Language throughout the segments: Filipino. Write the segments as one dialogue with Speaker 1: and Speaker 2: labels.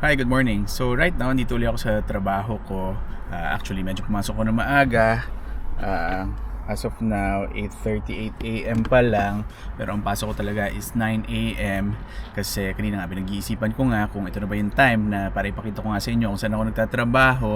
Speaker 1: Hi, good morning. So right now, dito ulit ako sa trabaho ko. Ah, actually, medyo pumasok ko na maaga. Ah, as of now, 8.38 a.m. pa lang. Pero ang pasok ko talaga is 9 a.m. Kasi kanina nga, pinag-iisipan ko nga kung ito na ba yung time na para ipakita ko nga sa inyo kung saan ako nagtatrabaho.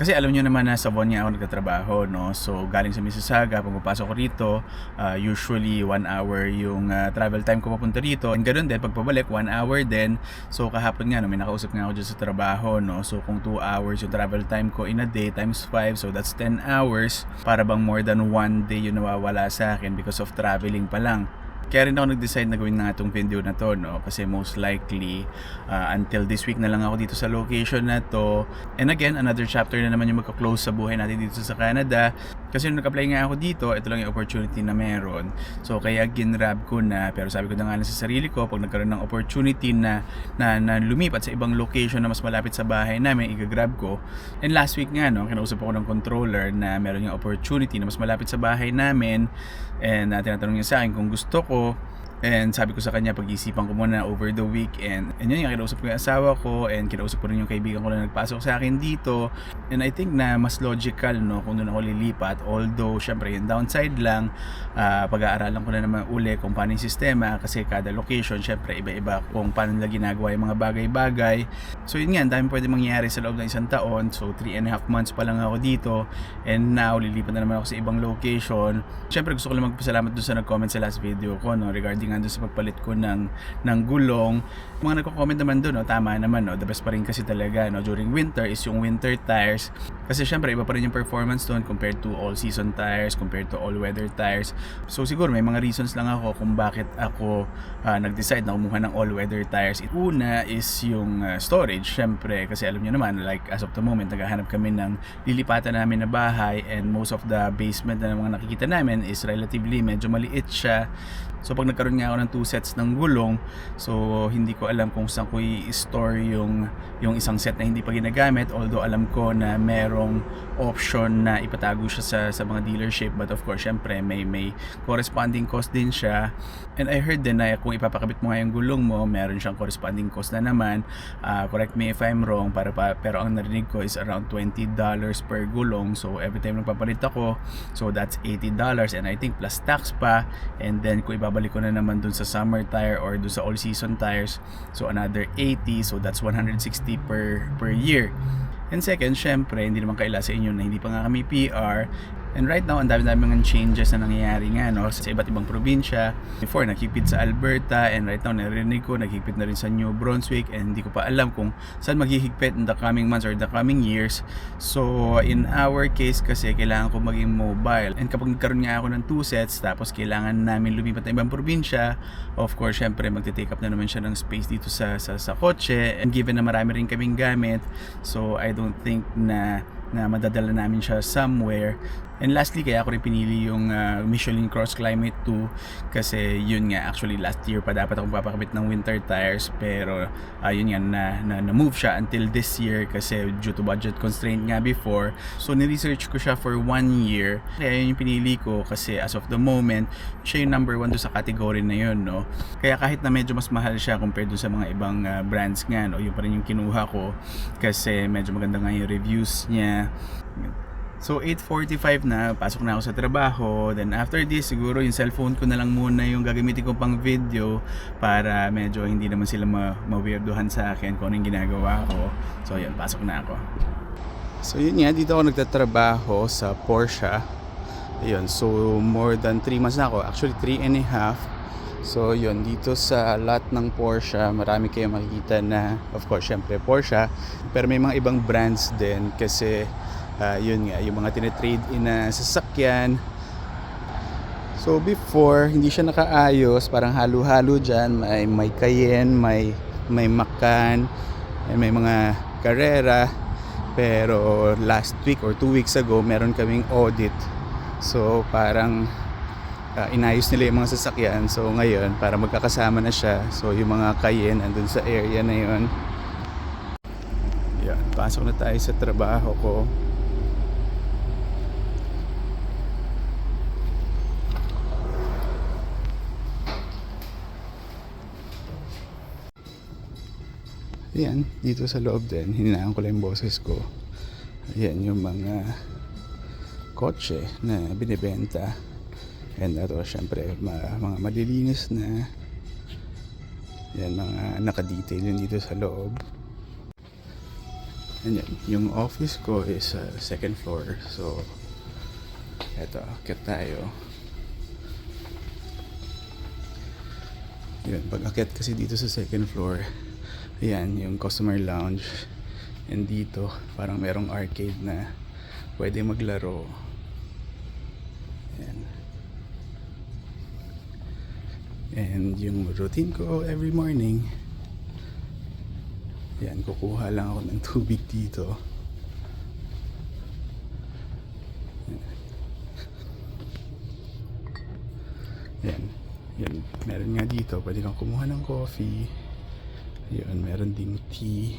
Speaker 1: Kasi alam nyo naman na sa Bonya ako nagtatrabaho, no? So, galing sa Mississauga, pag papasok ko rito, ah, usually 1 hour yung ah, travel time ko papunta rito. And ganoon din, pag pabalik, 1 hour din. So, kahapon nga, no, may nakausap nga ako dyan sa trabaho, no? So, kung 2 hours yung travel time ko in a day times 5, so that's 10 hours. Para bang more than one day yung nawawala sa akin because of traveling pa lang. Kaya rin ako nag-decide na gawin na itong video na to, no? Kasi most likely, uh, until this week na lang ako dito sa location na to. And again, another chapter na naman yung magka-close sa buhay natin dito sa Canada. Kasi nung nag-apply nga ako dito, ito lang yung opportunity na meron. So, kaya ginrab ko na. Pero sabi ko na nga lang sa sarili ko, pag nagkaroon ng opportunity na, na, na lumipat sa ibang location na mas malapit sa bahay namin, igagrab ko. And last week nga, no, kinausap ako ng controller na meron yung opportunity na mas malapit sa bahay namin. And uh, tinatanong niya sa akin kung gusto ko. And sabi ko sa kanya, pag-isipan ko muna over the weekend. And yun yung kinausap ko yung asawa ko and kinausap ko rin yung kaibigan ko na nagpasok sa akin dito. And I think na mas logical no kung doon ako lilipat. Although, syempre, yung downside lang, ah, pag-aaralan ko na naman uli kung paano yung sistema kasi kada location, syempre, iba-iba kung paano nila ginagawa yung mga bagay-bagay. So yun nga, dami pwede mangyari sa loob ng isang taon. So, 3 and a half months pa lang ako dito. And now, lilipat na naman ako sa ibang location. Syempre, gusto ko lang magpasalamat doon sa nag-comment sa last video ko no, regarding doon sa pagpalit ko ng, ng gulong. Mga nagko-comment naman doon, no, tama naman, no, the best pa rin kasi talaga no, during winter is yung winter tires. Kasi syempre, iba pa rin yung performance doon compared to all season tires, compared to all weather tires. So siguro may mga reasons lang ako kung bakit ako ah, nag-decide na kumuha ng all weather tires. Una is yung ah, storage, syempre, kasi alam niyo naman, like as of the moment, naghahanap kami ng lilipatan namin na bahay and most of the basement na mga nakikita namin is relatively medyo maliit siya. So pag nagkaroon nga ako ng two sets ng gulong, so hindi ko alam kung saan ko i-store yung yung isang set na hindi pa ginagamit although alam ko na merong option na ipatago siya sa sa mga dealership but of course syempre may may corresponding cost din siya. And I heard din na kung ipapakabit mo nga yung gulong mo, meron siyang corresponding cost na naman. Ah, correct me if I'm wrong, para pa, pero ang narinig ko is around $20 per gulong. So every time nagpapalit ako, so that's $80 and I think plus tax pa. And then kung ibabalik ko na naman dun sa summer tire or dun sa all season tires, so another 80, so that's 160 per per year. And second, syempre, hindi naman kaila sa inyo na hindi pa nga kami PR. And right now, ang dami-dami mga changes na nangyayari nga no, sa iba't ibang probinsya. Before, nakipit sa Alberta and right now, narinig ko, nakipit na rin sa New Brunswick and hindi ko pa alam kung saan maghihigpit in the coming months or the coming years. So, in our case kasi, kailangan ko maging mobile. And kapag nagkaroon nga ako ng two sets, tapos kailangan namin lumipat na ibang probinsya, of course, syempre, magte-take up na naman siya ng space dito sa, sa, sa kotse. And given na marami rin kaming gamit, so I don't think na na madadala namin siya somewhere. And lastly, kaya ako rin pinili yung uh, Michelin Cross Climate 2 kasi yun nga, actually last year pa dapat akong papakabit ng winter tires pero uh, yun nga, na, na, na move siya until this year kasi due to budget constraint nga before. So, ni-research ko siya for one year. Kaya yun yung pinili ko kasi as of the moment, siya yung number one do sa category na yun, no? Kaya kahit na medyo mas mahal siya compared dun sa mga ibang uh, brands nga, no? Yun pa rin yung kinuha ko kasi medyo maganda nga yung reviews niya. So 8.45 na, pasok na ako sa trabaho. Then after this, siguro yung cellphone ko na lang muna yung gagamitin ko pang video para medyo hindi naman sila ma ma-weirdohan sa akin kung ano yung ginagawa ko. So yun, pasok na ako. So yun nga, dito ako nagtatrabaho sa Porsche. Ayun, so more than 3 months na ako. Actually 3 and a half. So yun, dito sa lot ng Porsche, marami kayo makikita na, of course, syempre Porsche. Pero may mga ibang brands din kasi uh, yun nga, yung mga tinitrade in na sasakyan. So before, hindi siya nakaayos, parang halo-halo dyan. May, may Cayenne, may, may Macan, may mga Carrera. Pero last week or two weeks ago, meron kaming audit. So parang uh, inayos nila yung mga sasakyan. So ngayon, para magkakasama na siya. So yung mga Cayenne andun sa area na yun. Yan, pasok na tayo sa trabaho ko. Ayan, dito sa loob din, hininaan ko lang yung boses ko. Ayan, yung mga kotse na binibenta. And ito, syempre, ma- mga malilinis na. Yan, mga naka-detail yun dito sa loob. And yan, yung office ko is sa second floor. So, eto, akit tayo. Yun, pag akit kasi dito sa second floor, ayan, yung customer lounge. And dito, parang merong arcade na pwede maglaro. Ayan. And yung routine ko every morning, yan, kukuha lang ako ng tubig dito. Yan. Yan. Meron nga dito, pwede kang kumuha ng coffee. Yun, meron ding tea.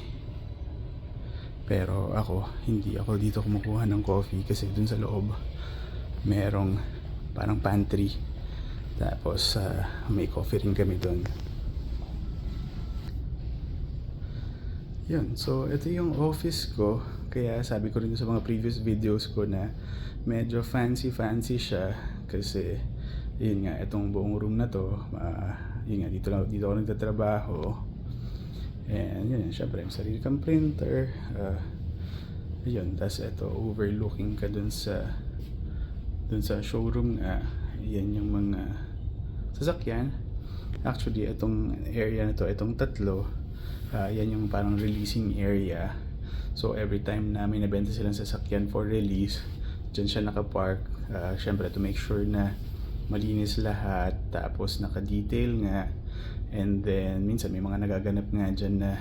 Speaker 1: Pero ako, hindi ako dito kumukuha ng coffee kasi dun sa loob, merong parang pantry. Tapos, ah, may coffee rin kami dun. Yun, so ito yung office ko. Kaya sabi ko rin sa mga previous videos ko na medyo fancy-fancy siya kasi yun nga, itong buong room na to, ah, yun nga, dito, dito ako nagtatrabaho. And yun, syempre, may sarili kang printer. Uh, yun, tas ito, overlooking ka dun sa dun sa showroom nga. Yan yung mga sasakyan. Actually, itong area na to, itong tatlo, ah, yan yung parang releasing area. So, every time na may nabenta silang sasakyan for release, dyan siya nakapark. Uh, Siyempre, to make sure na malinis lahat, tapos naka-detail nga. And then, minsan may mga nagaganap nga dyan na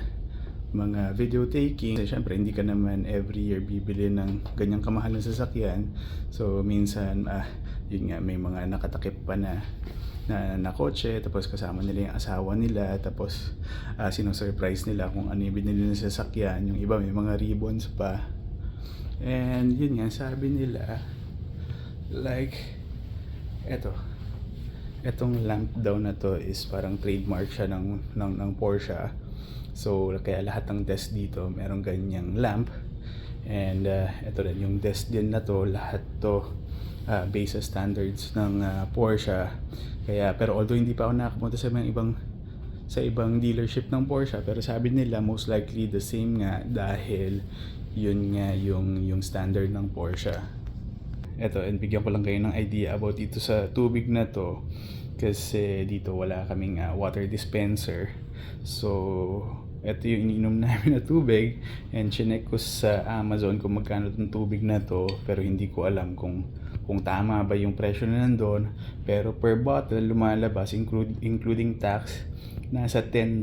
Speaker 1: mga video taking. Kasi syempre, hindi ka naman every year bibili ng ganyang kamahal na sasakyan. So, minsan, ah, yun nga, may mga nakatakip pa na na, na kotse, tapos kasama nila yung asawa nila, tapos uh, sino-surprise nila kung ano yung binili sa sasakyan. Yung iba may mga ribbons pa. And yun nga, sabi nila, like, eto, etong lamp daw na to is parang trademark siya ng, ng, ng Porsche. So, kaya lahat ng desk dito merong ganyang lamp. And uh, ito rin, yung desk din na to, lahat to uh, based sa standards ng uh, Porsche. Kaya, pero although hindi pa ako nakapunta sa mga ibang sa ibang dealership ng Porsche, pero sabi nila most likely the same nga dahil yun nga yung, yung standard ng Porsche. Eto, and bigyan ko lang kayo ng idea about dito sa tubig na to. Kasi dito wala kaming uh, water dispenser. So, eto yung iniinom namin na tubig. And chinek ko sa Amazon kung magkano itong tubig na to. Pero hindi ko alam kung kung tama ba yung presyo na nandun. Pero per bottle lumalabas include, including tax nasa $10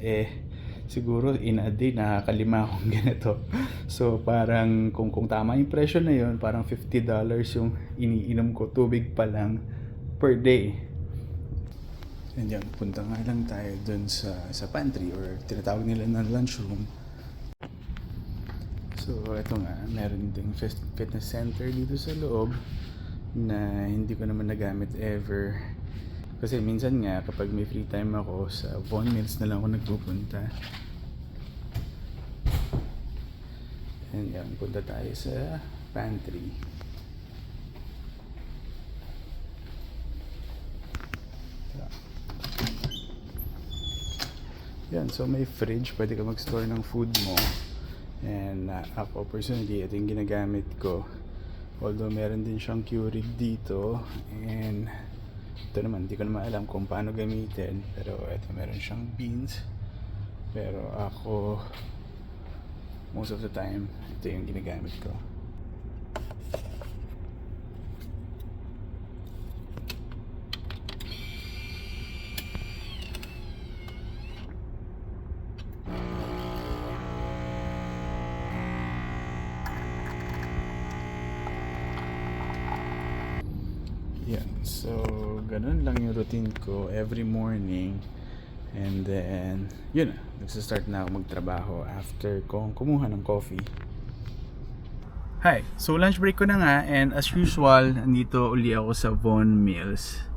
Speaker 1: eh siguro in a day nakakalima akong ganito. So parang kung kung tama yung presyo na yun, parang $50 yung iniinom ko tubig pa lang per day. And yan, punta nga lang tayo dun sa, sa pantry or tinatawag nila na lunchroom. So ito nga, meron ding fitness center dito sa loob na hindi ko naman nagamit ever. Kasi minsan nga, kapag may free time ako, sa Von Mills na lang ako nagpupunta. And yan, punta tayo sa pantry. Yan, so may fridge, pwede ka mag-store ng food mo. And uh, ako personally, ito yung ginagamit ko. Although meron din siyang Keurig dito. And ito naman, hindi ko naman alam kung paano gamitin. Pero ito, meron siyang beans. Pero ako, most of the time, ito yung ginagamit ko. Yan. So, ganun lang yung routine ko every morning. And then, yun na. Nagsastart na ako magtrabaho after kong kumuha ng coffee. Hi. So, lunch break ko na nga. And as usual, nandito uli ako sa Von Mills.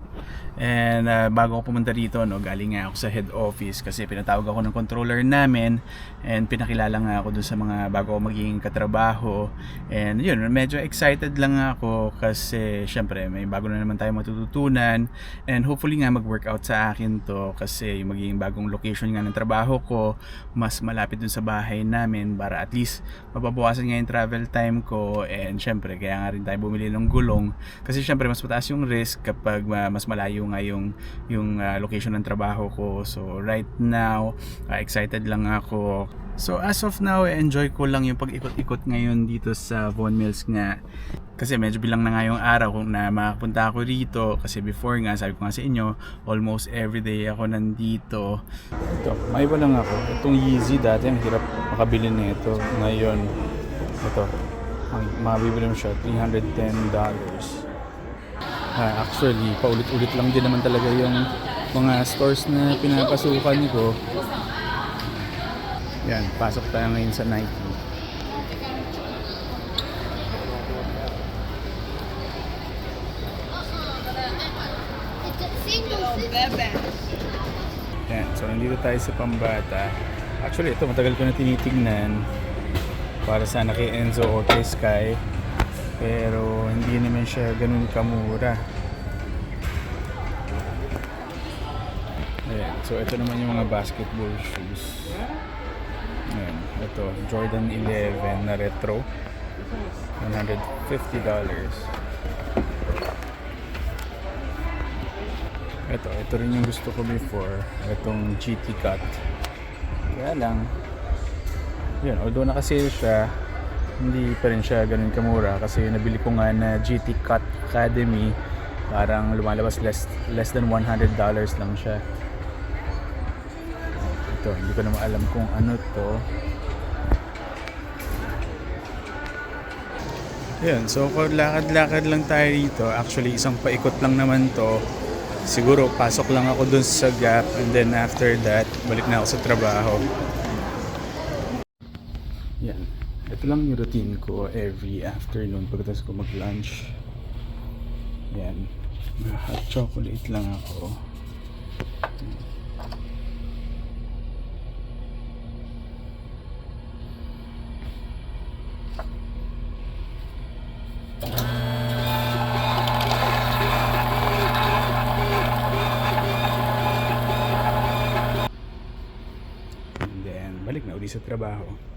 Speaker 1: And uh, bago ako pumunta rito, no, galing nga ako sa head office kasi pinatawag ako ng controller namin and pinakilala nga ako dun sa mga bago ako magiging katrabaho. And yun, medyo excited lang ako kasi syempre may bago na naman tayo matututunan and hopefully nga mag-workout sa akin to kasi yung magiging bagong location nga ng trabaho ko mas malapit dun sa bahay namin para at least mababawasan nga yung travel time ko and syempre kaya nga rin tayo bumili ng gulong kasi syempre mas mataas yung risk kapag uh, mas malayo nga yung, yung uh, location ng trabaho ko. So right now uh, excited lang ako. So as of now enjoy ko lang yung pag-ikot-ikot ngayon dito sa Von Mills nga. Kasi medyo bilang na nga yung araw kung na makapunta ako rito. Kasi before nga sabi ko nga sa inyo almost everyday ako nandito. Ito may iba lang ako. Itong Yeezy dati ang hirap makabili nito. Ngayon ito. Mabibili mo siya $310 Ah, actually, paulit-ulit lang din naman talaga yung mga stores na pinapasukan ko. Yan, pasok tayo ngayon sa Nike. Yan, so nandito tayo sa Pambata. Actually, ito matagal ko na tinitingnan para sana kay Enzo o kay Sky. Pero hindi naman siya ganun kamura. Ayan. So ito naman yung mga basketball shoes. Ayan. Ito, Jordan 11 na retro. $150. Ito, ito rin yung gusto ko before. Itong GT Cut. Kaya lang, yun, although nakasale siya, hindi pa rin siya ganun kamura kasi nabili ko nga na GT Cut Academy. Parang lumalabas less, less than $100 lang siya. Ito hindi ko naman alam kung ano to. Yun so lakad-lakad lang tayo dito. Actually isang paikot lang naman to. Siguro pasok lang ako dun sa gap and then after that balik na ako sa trabaho yan ito lang yung routine ko every afternoon pagkatapos ko mag-lunch. Yan. Hot chocolate lang ako. And balik na uli sa trabaho.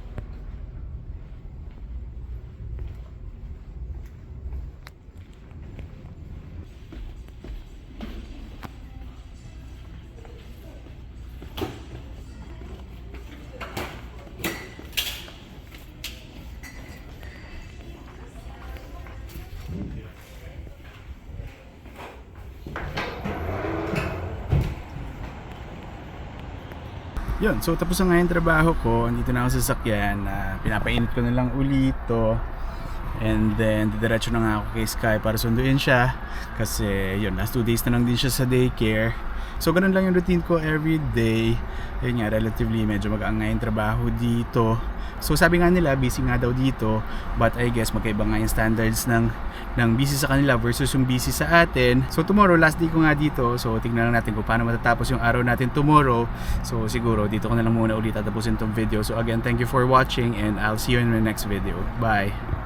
Speaker 1: Yun, so tapos na nga yung trabaho ko. Andito na ako sa sakyan. na pinapainit ko na lang ulito. And then, didiretso na nga ako kay Sky para sunduin siya. Kasi, yun, last two days na lang din siya sa daycare. So, ganun lang yung routine ko every day. Yun nga, relatively medyo mag-aangay yung trabaho dito. So, sabi nga nila, busy nga daw dito. But I guess, magkaiba nga yung standards ng, ng busy sa kanila versus yung busy sa atin. So, tomorrow, last day ko nga dito. So, tingnan lang natin kung paano matatapos yung araw natin tomorrow. So, siguro, dito ko na lang muna ulit tatapusin tong video. So, again, thank you for watching and I'll see you in my next video. Bye!